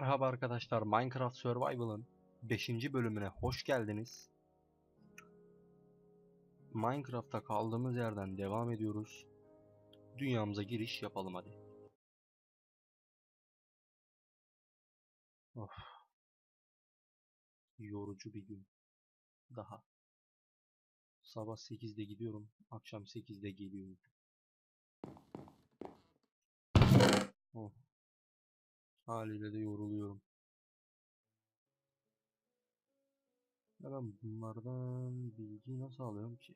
Merhaba arkadaşlar, Minecraft Survival'ın 5. bölümüne hoş geldiniz. Minecraft'ta kaldığımız yerden devam ediyoruz. Dünyamıza giriş yapalım hadi. Of. Yorucu bir gün. Daha. Sabah 8'de gidiyorum, akşam 8'de geliyorum. Oh. Haliyle de yoruluyorum. Ya ben bunlardan bilgiyi nasıl alıyorum ki?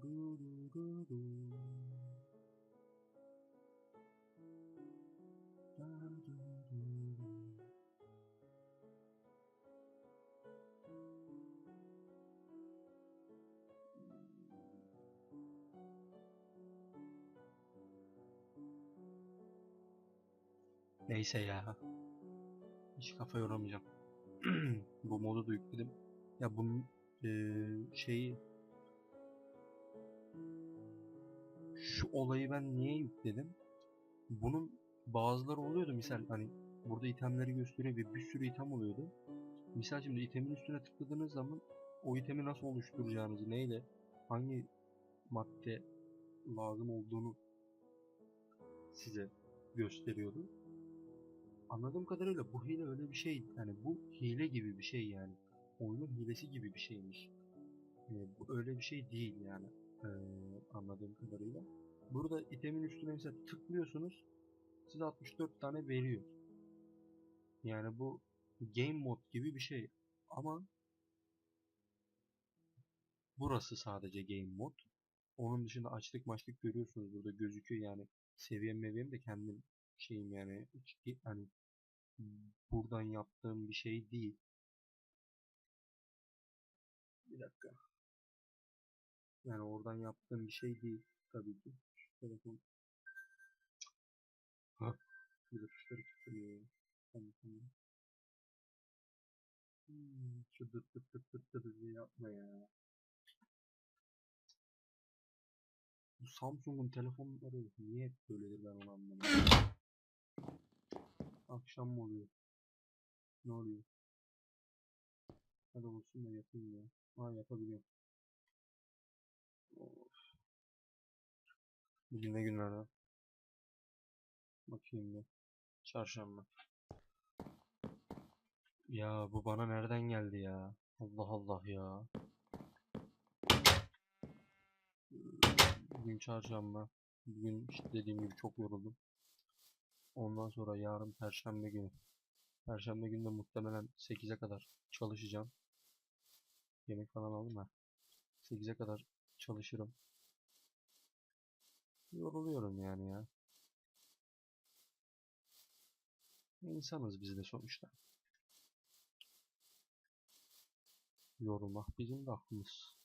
Du du du du. Neyse ya. Hiç kafa yoramayacağım. Bu modu da yükledim. Ya bunun eee, şeyi şu olayı ben niye yükledim? Bunun bazıları oluyordu misal hani burada itemleri gösteriyor ve bir sürü item oluyordu. Misal şimdi itemin üstüne tıkladığınız zaman o itemi nasıl oluşturacağınızı neyle hangi madde lazım olduğunu size gösteriyordu. Anladığım kadarıyla bu hile öyle bir şey. Yani bu hile gibi bir şey yani. Oyunun hilesi gibi bir şeymiş. Ee, bu öyle bir şey değil yani. Ee, anladığım kadarıyla. Burada itemin üstüne mesela tıklıyorsunuz. Size 64 tane veriyor. Yani bu game mod gibi bir şey. Ama burası sadece game mod. Onun dışında açlık maçlık görüyorsunuz burada gözüküyor yani. Seviyem meviyem de kendim şeyim yani hani buradan yaptığım bir şey değil. Bir dakika. Yani oradan yaptığım bir şey değil tabii ki. Şu telefon. Ha. Bir de tuşları ya. Tamam tamam. Hmm, şu dıt dıt dıt dıt dıt diye yapma ya. Bu Samsung'un telefonları niye böyledir ben onu anlamadım. Akşam mı oluyor? Ne oluyor? Hadi olsun da yapayım ya. Ha yapabiliyorum. Of. Bugün ne günlerden? Bakayım bir. Çarşamba. Ya bu bana nereden geldi ya? Allah Allah ya. Bugün çarşamba. Bugün işte dediğim gibi çok yoruldum. Ondan sonra yarın perşembe günü. Perşembe günü de muhtemelen 8'e kadar çalışacağım. Yemek falan aldım ha. 8'e kadar çalışırım. Yoruluyorum yani ya. İnsanız biz de sonuçta. Yorulmak bizim de hakkımız.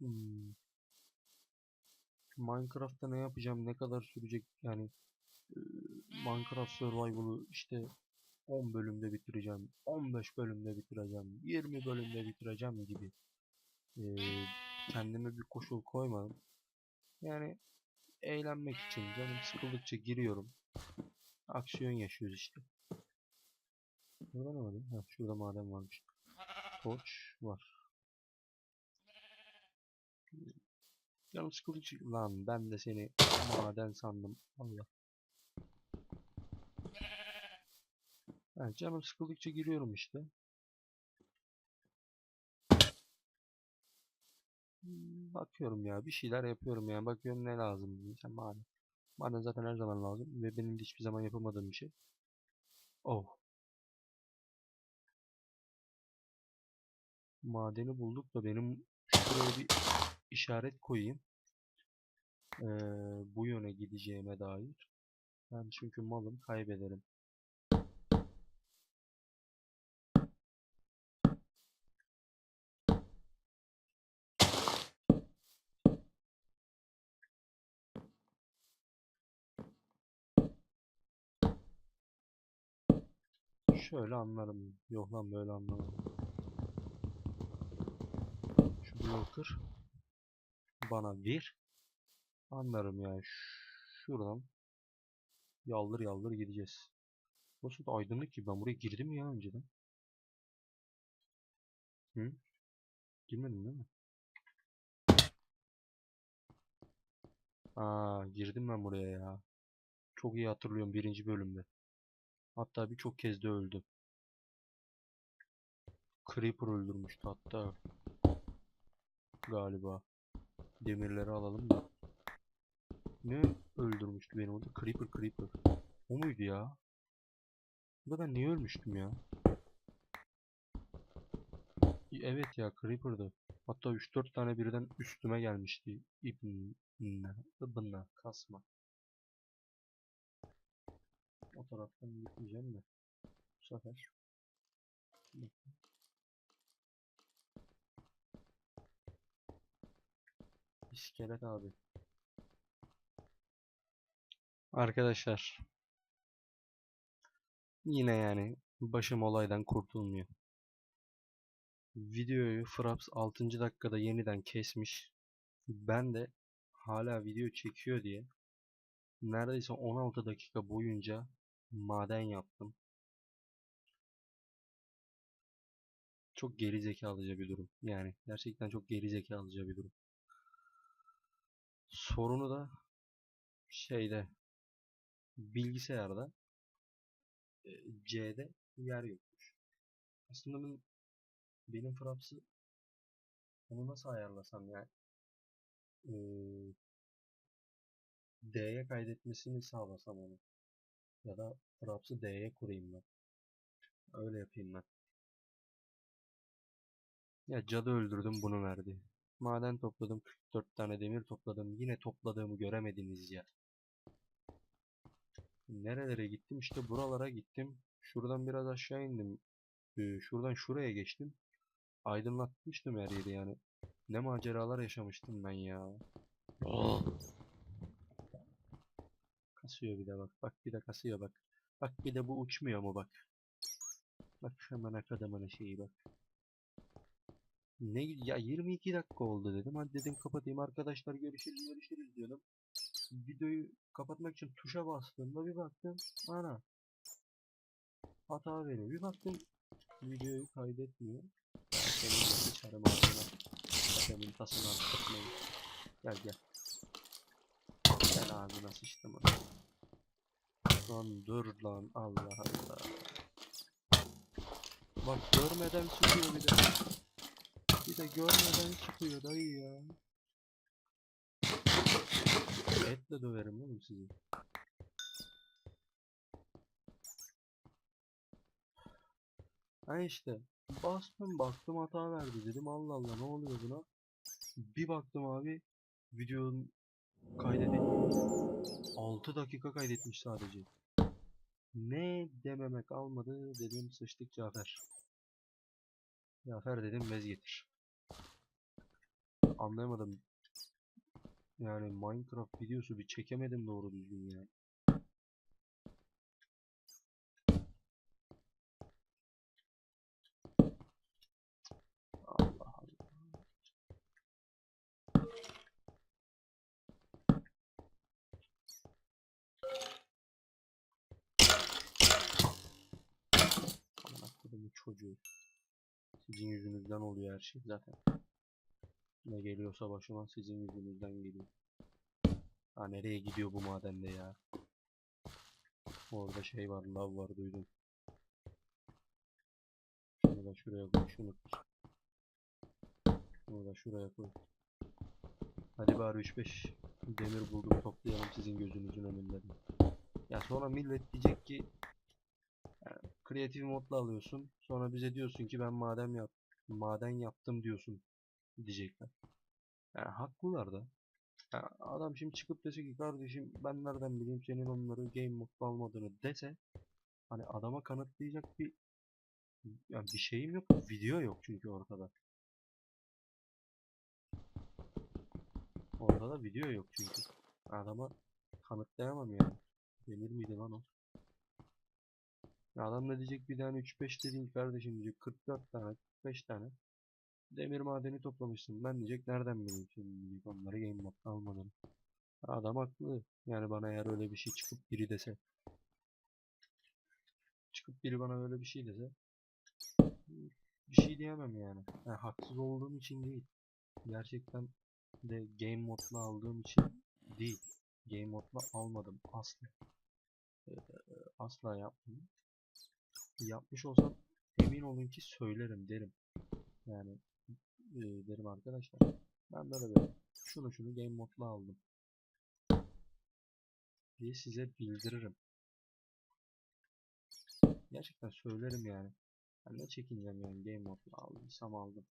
Hmm. Minecraft'ta ne yapacağım, ne kadar sürecek yani e, Minecraft Survival'ı işte 10 bölümde bitireceğim, 15 bölümde bitireceğim, 20 bölümde bitireceğim gibi e, kendime bir koşul koymadım. Yani eğlenmek için canım sıkıldıkça giriyorum. Aksiyon yaşıyoruz işte. Burada ne var? Ha, şurada maden varmış. Torç var. Canım sıkıldıkça... Lan ben de seni maden sandım. Allah. Ha, canım sıkıldıkça giriyorum işte. Hmm, Bakıyorum ya bir şeyler yapıyorum yani bakıyorum ne lazım. Sen maden. Maden zaten her zaman lazım ve benim hiçbir zaman yapamadığım bir şey. Oh. Madeni bulduk da benim şuraya bir işaret koyayım. Ee, bu yöne gideceğime dair. Ben çünkü malım kaybederim. Şöyle anlarım. Yok lan böyle anlamam. Şu bloğu kır. Bana ver. Anlarım ya. Ş- Şuradan yaldır yaldır gideceğiz. Burası da aydınlık ki ben buraya girdim ya önceden. Hı? Girmedim değil mi? Aa girdim ben buraya ya. Çok iyi hatırlıyorum birinci bölümde. Hatta birçok kez de öldüm. Creeper öldürmüştü hatta. Galiba. Demirleri alalım da. Ne öldürmüştü beni orada? Creeper Creeper. O muydu ya? Burada ben niye ölmüştüm ya? Evet ya Creeper'dı. Hatta 3-4 tane birden üstüme gelmişti. İbne, ıbına, kasma. O taraftan gitmeyeceğim de. Bu sefer. Bir İskelet abi. Arkadaşlar. Yine yani başım olaydan kurtulmuyor. Videoyu Fraps 6. dakikada yeniden kesmiş. Ben de hala video çekiyor diye neredeyse 16 dakika boyunca maden yaptım. Çok geri zekalıca bir durum. Yani gerçekten çok geri zekalıca bir durum. Sorunu da şeyde bilgisayarda e, C'de yer yokmuş. Aslında ben, benim Fraps'ı onu nasıl ayarlasam yani e, D'ye kaydetmesini sağlasam onu. Ya da Fraps'ı D'ye kurayım ben. Öyle yapayım ben. Ya cadı öldürdüm bunu verdi. Maden topladım 44 tane demir topladım. Yine topladığımı göremediniz ya. Nerelere gittim? İşte buralara gittim. Şuradan biraz aşağı indim. Ee, şuradan şuraya geçtim. Aydınlatmıştım her yeri yani. Ne maceralar yaşamıştım ben ya. Kasıyor bir de bak. Bak bir de kasıyor bak. Bak bir de bu uçmuyor mu bak. Bak hemen akademine şeyi bak. Ne ya 22 dakika oldu dedim. Hadi dedim kapatayım arkadaşlar görüşürüz görüşürüz diyordum. Videoyu kapatmak için tuşa bastığımda bir baktım. Ana. Hata veriyor. Bir baktım videoyu kaydetmiyor. Senin sıçarım ağzına. Senin tasını attırmayın. Gel gel. Gel ağzına sıçtım. Lan dur lan Allah Allah. Bak görmeden sıkıyor bir de. Bir de görmeden çıkıyor dayı ya. Etle döverim oğlum sizi. Ha işte bastım baktım hata verdi dedim Allah Allah ne oluyor buna. Bir baktım abi videonun kaydedilmiş. 6 dakika kaydetmiş sadece. Ne dememek almadı dedim sıçtık Cafer. Cafer dedim bez getir. Anlayamadım. Yani Minecraft videosu bir çekemedim doğru düzgün ya. Allah Allah. Çocuğu. Sizin yüzünüzden oluyor her şey zaten. Ne geliyorsa başıma sizin yüzünüzden geliyor. Ha nereye gidiyor bu madende ya? Orada şey var, lav var duydum. Şunu da şuraya koy, şunu. Şunu da şuraya koy. Hadi bari 3-5 demir buldum toplayalım sizin gözünüzün önünde. de. Ya sonra millet diyecek ki kreatif modla alıyorsun. Sonra bize diyorsun ki ben maden yap maden yaptım diyorsun diyecekler. Yani haklılar da. Ya adam şimdi çıkıp dese ki kardeşim ben nereden bileyim senin onları game modda almadığını dese hani adama kanıtlayacak bir yani bir şeyim yok. Video yok çünkü ortada. Ortada video yok çünkü. Adama kanıtlayamam yani. Denir miydi lan o? Adam da diyecek bir tane 3-5 dediğin kardeşim diyecek 44 tane 45 tane. Demir madeni toplamışsın. Ben diyecek nereden bileyim şimdi onları game almadan. Adam haklı. Yani bana eğer öyle bir şey çıkıp biri dese. Çıkıp biri bana öyle bir şey dese. Bir şey diyemem yani. Yani haksız olduğum için değil. Gerçekten de game modla aldığım için değil. Game modla almadım asla. Ee, asla yapmadım. Yapmış olsam emin olun ki söylerim derim. Yani e, derim arkadaşlar. Ben böyle böyle şunu şunu game modla aldım. Diye size bildiririm. Gerçekten söylerim yani. Ben ne çekineceğim yani game modla aldıysam aldım.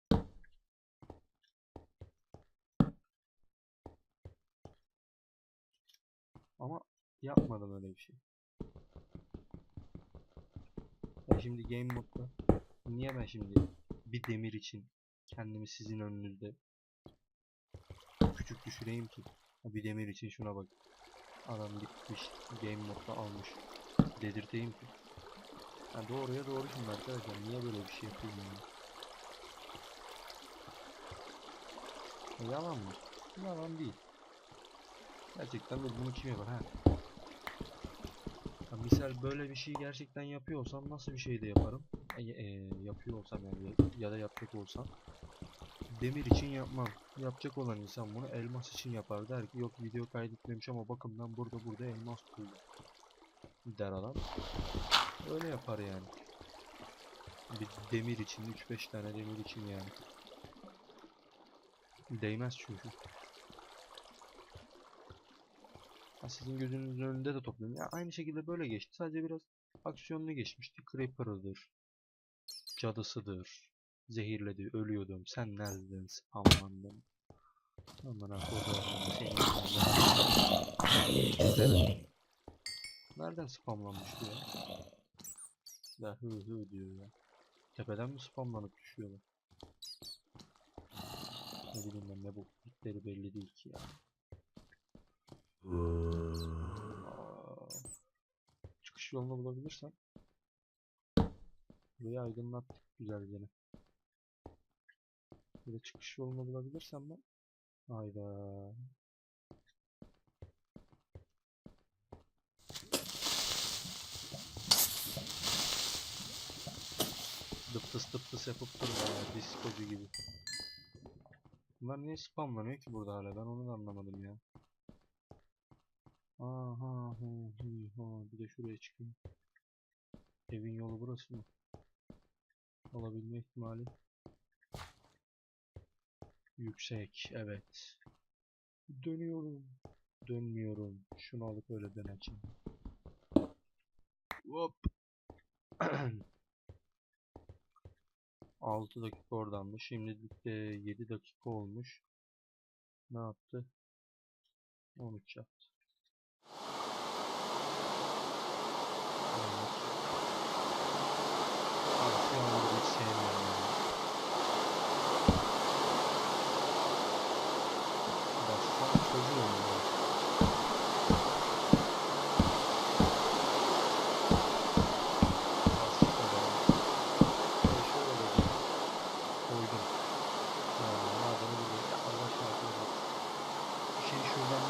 Ama yapmadım öyle bir şey. Ben şimdi game modda niye ben şimdi bir demir için kendimi sizin önünüzde küçük düşüreyim ki? Bir demir için şuna bak. Adam gitmiş game modda almış. Dedirteyim ki. Ha, doğruya doğru şimdi arkadaşlar. Niye böyle bir şey yapayım yani? E, Yalan mı? Yalan değil. Gerçekten de bunu kim yapar ha? Ha, misal böyle bir şey gerçekten yapıyor olsam nasıl bir şey de yaparım? E, e, yapıyor olsam yani ya, ya da yapacak olsam demir için yapmam. Yapacak olan insan bunu elmas için yapar der ki yok video kaydetmemiş ama bakın ben burada burada elmas buldum der adam. Öyle yapar yani. Bir demir için 3-5 tane demir için yani. Değmez çünkü. Ha, sizin gözünüzün önünde de topluyorum. Ya aynı şekilde böyle geçti. Sadece biraz aksiyonlu geçmişti. Creeper'ıdır. Cadısıdır. Zehirledi. Ölüyordum. Sen neredesin? Spamlandın. Aman ha kodum. Senin. Nereden spamlanmış bu ya? Ya hı hı diyor ya. Tepeden mi spamlanıp düşüyorlar? Ne bileyim ben ne bu gitleri belli değil ki ya. Çıkış yolunu bulabilirsem burayı aydınlattık güzel gene. Böyle çıkış yolunu bulabilirsem ben hayda dıptıs dıptıs yapıp durma ya diskocu gibi. Bunlar niye spamlanıyor ki burada hala ben onu da anlamadım ya. Aha hu hi ha bir de şuraya çıkayım. Evin yolu burası mı? Olabilme ihtimali yüksek evet. Dönüyorum. Dönmüyorum. Şunu alıp öyle döneceğim. Hop. 6 dakika oradanmış. Şimdilik de 7 dakika olmuş. Ne yaptı? 13 yaptı. Evet. Abi şu an hiç sevmiyorum yani. Başka çocuğum ya. Başka da. Şöyle şöyle diyeyim. Koydum. Ha, madeni buraya. Ya Allah aşkına bak. Bir şeyi şuradan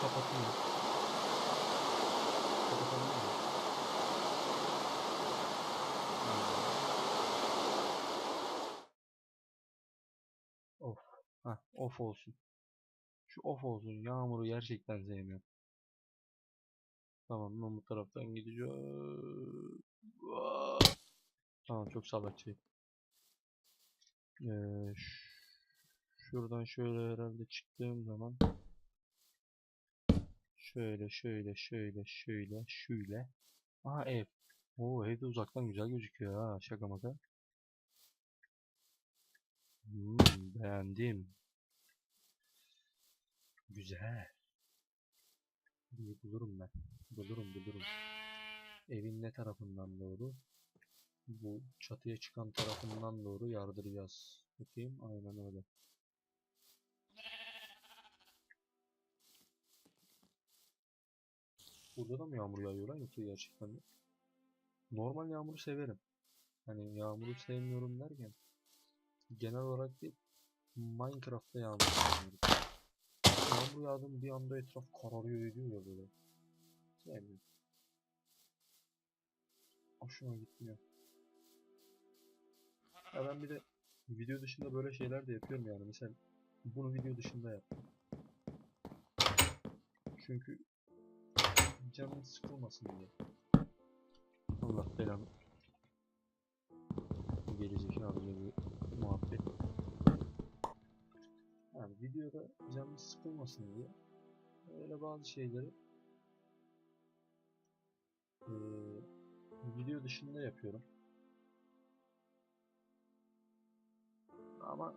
kapatayım. Kapatabilir miyim? Of. Heh, off olsun. Şu off olsun. Yağmuru gerçekten sevmiyorum. Tamam ben bu taraftan gideceğim. Tamam çok salakçayım. Ee, şuradan şöyle herhalde çıktığım zaman şöyle şöyle şöyle şöyle şöyle. Aha ev. Oo ev de uzaktan güzel gözüküyor ha şaka maka. Hmm, beğendim. Güzel. Bir bulurum ben. Bulurum bulurum. Evin ne tarafından doğru? Bu çatıya çıkan tarafından doğru yardıracağız. Bakayım aynen öyle. Burada da mı yağmur yağıyor lan yoksa gerçekten de? Normal yağmuru severim. Hani yağmuru sevmiyorum derken genel olarak değil Minecraft'ta yağmur yağmıyor. Yağmur yağdı mı bir anda etraf kararıyor ediyor ya böyle. Sevmiyorum. Hoşuma gitmiyor. Ya ben bir de video dışında böyle şeyler de yapıyorum yani. Mesela bunu video dışında yaptım. Çünkü canım sıkılmasın diye. Allah belanı. Gerizekalı bir muhabbet. Yani videoda canım sıkılmasın diye öyle bazı şeyleri eee, video dışında yapıyorum. Ama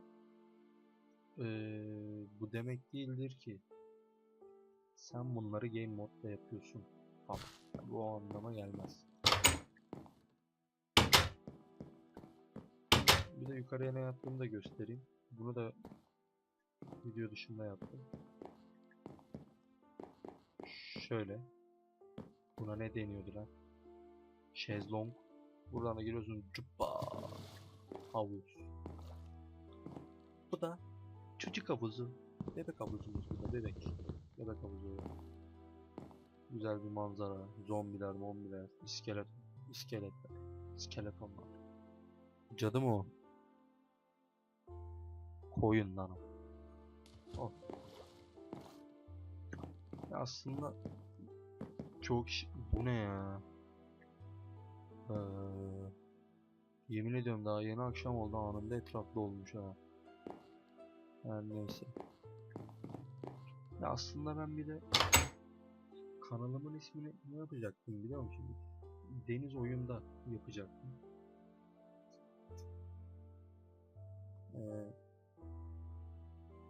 eee, bu demek değildir ki sen bunları game modda yapıyorsun. Yani bu o anlama gelmez. Bir de yukarıya ne yaptığımı da göstereyim. Bunu da video dışında yaptım. Şöyle. Buna ne deniyordu lan? Şezlong. Buradan da giriyorsun. Cuppa. Havuz. Bu da çocuk havuzu. Bebek havuzumuz bu da bebek. Bebek havuzu. Güzel bir manzara. Zombiler, mombiler, iskelet, iskeletler, skeletonlar. Cadı mı o? Koyun lan o. O. Ya aslında çok kişi... Bu ne ya? Ee, yemin ediyorum daha yeni akşam oldu anında etrafta olmuş ha. Her neyse. Ya aslında ben bir de kanalımın ismini ne yapacaktım biliyor musun? Deniz oyunda yapacaktım. Ee,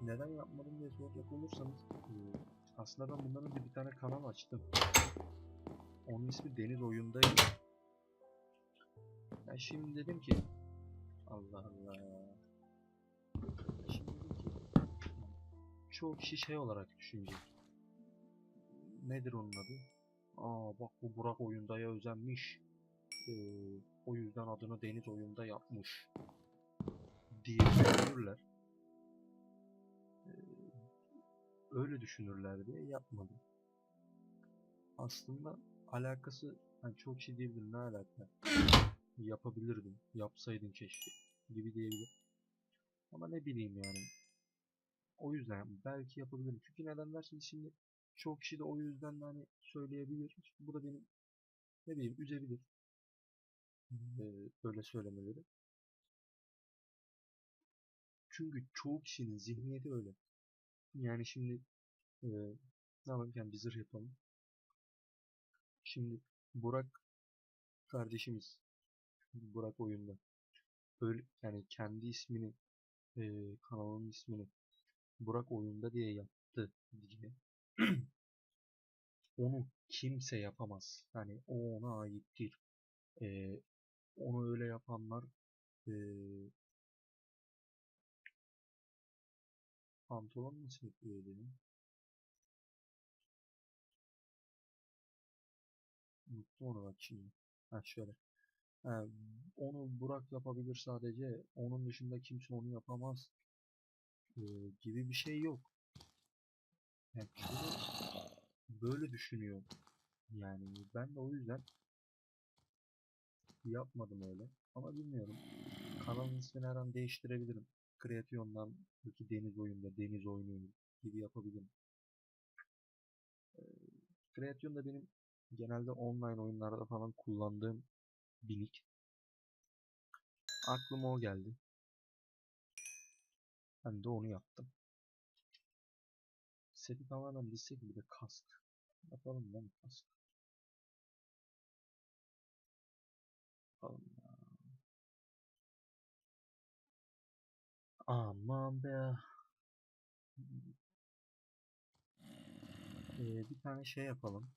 neden yapmadım diye soracak olursanız e, aslında ben bunların bir, bir tane kanal açtım. Onun ismi Deniz Oyundaydı. Ya şimdi dedim ki Allah Allah. Şimdi dedim ki çoğu kişi şey olarak düşünecek. Nedir onun adı? Aa bak bu Burak Oyunda'ya özenmiş. Ee, o yüzden adını Deniz Oyunda yapmış. Diye düşünürler. Öyle düşünürler diye yapmadım. Aslında alakası hani çok kişi diyebilir ne alaka? Yapabilirdim. Yapsaydın keşke gibi diyebilir. Ama ne bileyim yani. O yüzden belki yapabilirim. Çünkü neden derseniz şimdi çok kişi de o yüzden de hani söyleyebilir. Bu da benim ne bileyim üzebilir. Ee, böyle söylemeleri. Çünkü çoğu kişinin zihniyeti öyle. Yani şimdi e, ne yapalım yani bir zırh yapalım. Şimdi Burak kardeşimiz Burak oyunda öyle yani kendi ismini e, kanalının ismini Burak oyunda diye yaptı diye onu kimse yapamaz. Yani o ona aittir. E, onu öyle yapanlar e, pantolon nasıl yapıyor. Unuttum onu bak. Ha şöyle. Ha, onu Burak yapabilir sadece. Onun dışında kimse onu yapamaz. Ee, gibi bir şey yok. Yani böyle düşünüyor. Yani ben de o yüzden yapmadım öyle. Ama bilmiyorum. Kanalın ismini her an değiştirebilirim. Kreasyondan belki deniz oyunda, deniz oyunu gibi yapabilirim. Kreasyon da benim genelde online oyunlarda falan kullandığım bir nick. Aklıma o geldi. Ben de onu yaptım. Seti tamamen dizsek bir de kask. Yapalım lan kask. Aman be. Ee, bir tane şey yapalım.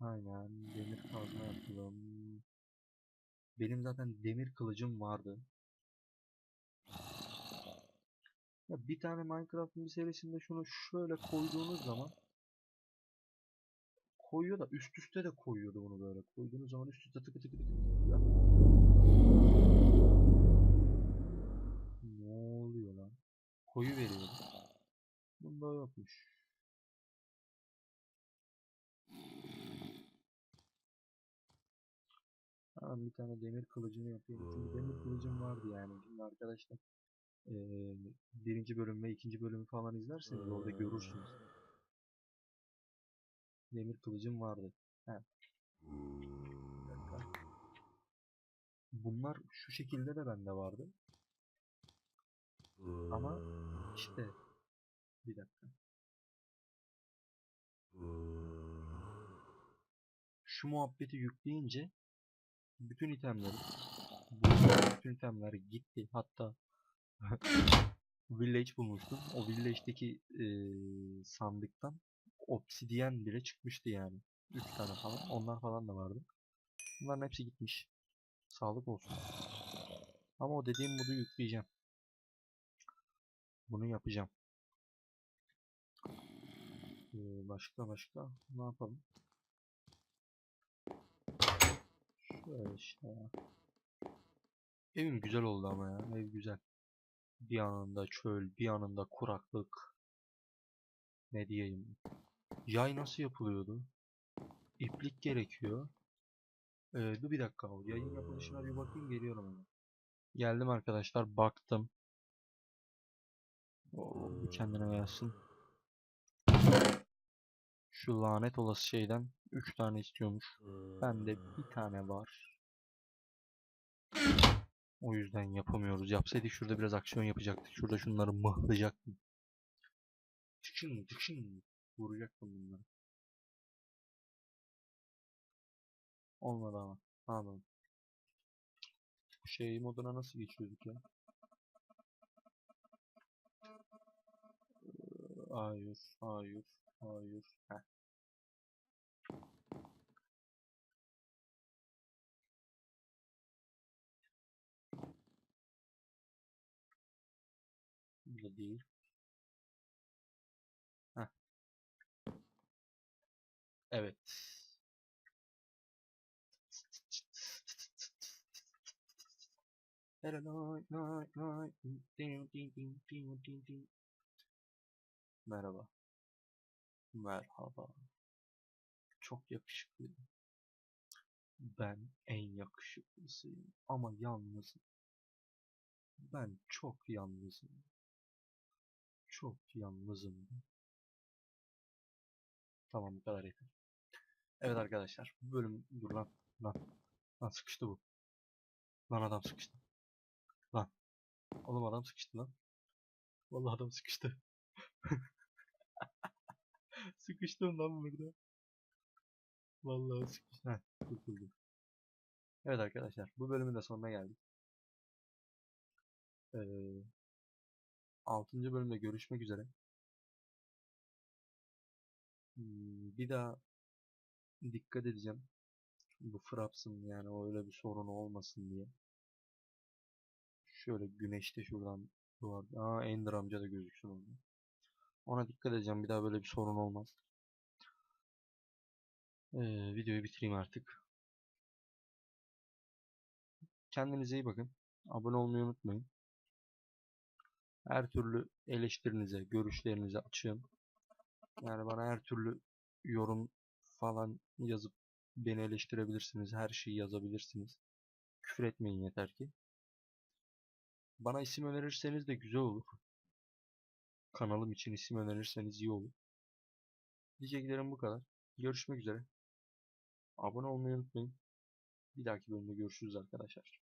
Aynen demir kazma yapalım. Benim zaten demir kılıcım vardı. Ya bir tane Minecraft'ın bir serisinde şunu şöyle koyduğunuz zaman koyuyor da üst üste de koyuyordu bunu böyle. Koyduğunuz zaman üst üste tıkı tıkı tıkı tıkı. Koyu veriyordu. Bunda yokmuş. Tamam bir tane demir kılıcını yapıyorum. Çünkü demir kılıcım vardı yani. Şimdi arkadaşlar eee, birinci bölüm ve ikinci bölümü falan izlerseniz orada görürsünüz. Demir kılıcım vardı. He. Bunlar şu şekilde de bende vardı. Ama işte bir dakika. Şu muhabbeti yükleyince bütün itemleri bütün itemler gitti. Hatta Village bulmuştum. O Village'deki eee, sandıktan obsidiyen bile çıkmıştı yani. 3 tane falan. Onlar falan da vardı. Bunların hepsi gitmiş. Sağlık olsun. Ama o dediğim modu yükleyeceğim. Bunu yapacağım. Ee, başka başka ne yapalım? Şöyle işte ya. Evim güzel oldu ama ya. Ev güzel. Bir yanında çöl, bir yanında kuraklık. Ne diyeyim? Yay nasıl yapılıyordu? İplik gerekiyor. Ee, dur bir dakika. Yayın yapılışına bir bakayım geliyorum. Geldim arkadaşlar. Baktım. Oo, kendine gelsin. Şu lanet olası şeyden 3 tane istiyormuş. Bende bir tane var. O yüzden yapamıyoruz. Yapsaydık şurada biraz aksiyon yapacaktık. Şurada şunları mıhlayacaktım. Tıkşın tıkşın. Vuracaktım bunları. Olmadı ama. Anladım. Şey moduna nasıl geçiyorduk ya? Hayır, hayır, hayır. Heh. Bu da değil. Heh. Evet. Merhaba. Merhaba. Çok yakışıklı. Ben en yakışıklısıyım ama yalnızım. Ben çok yalnızım. Çok yalnızım. Tamam bu kadar yeter. Evet arkadaşlar bu bölüm dur lan lan lan sıkıştı bu. Lan adam sıkıştı. Lan. Oğlum adam sıkıştı lan. Vallahi adam sıkıştı. Sıkıştım lan burada. Vallahi sıkıştım. Heh, kurtuldum. Evet arkadaşlar bu bölümün de sonuna geldik. Ee, 6. bölümde görüşmek üzere. Hmm, bir daha dikkat edeceğim. Bu Fraps'ın yani o öyle bir sorunu olmasın diye. Şöyle güneşte şuradan duvar. Aa Ender amca da gözüksün orada. Ona dikkat edeceğim. Bir daha böyle bir sorun olmaz. Ee, videoyu bitireyim artık. Kendinize iyi bakın. Abone olmayı unutmayın. Her türlü eleştirinize, görüşlerinize açığım. Yani bana her türlü yorum falan yazıp beni eleştirebilirsiniz. Her şeyi yazabilirsiniz. Küfür etmeyin yeter ki. Bana isim önerirseniz de güzel olur. Kanalım için isim önerirseniz iyi olur. Diyeceklerim bu kadar. Görüşmek üzere. Abone olmayı unutmayın. Bir dahaki bölümde görüşürüz arkadaşlar.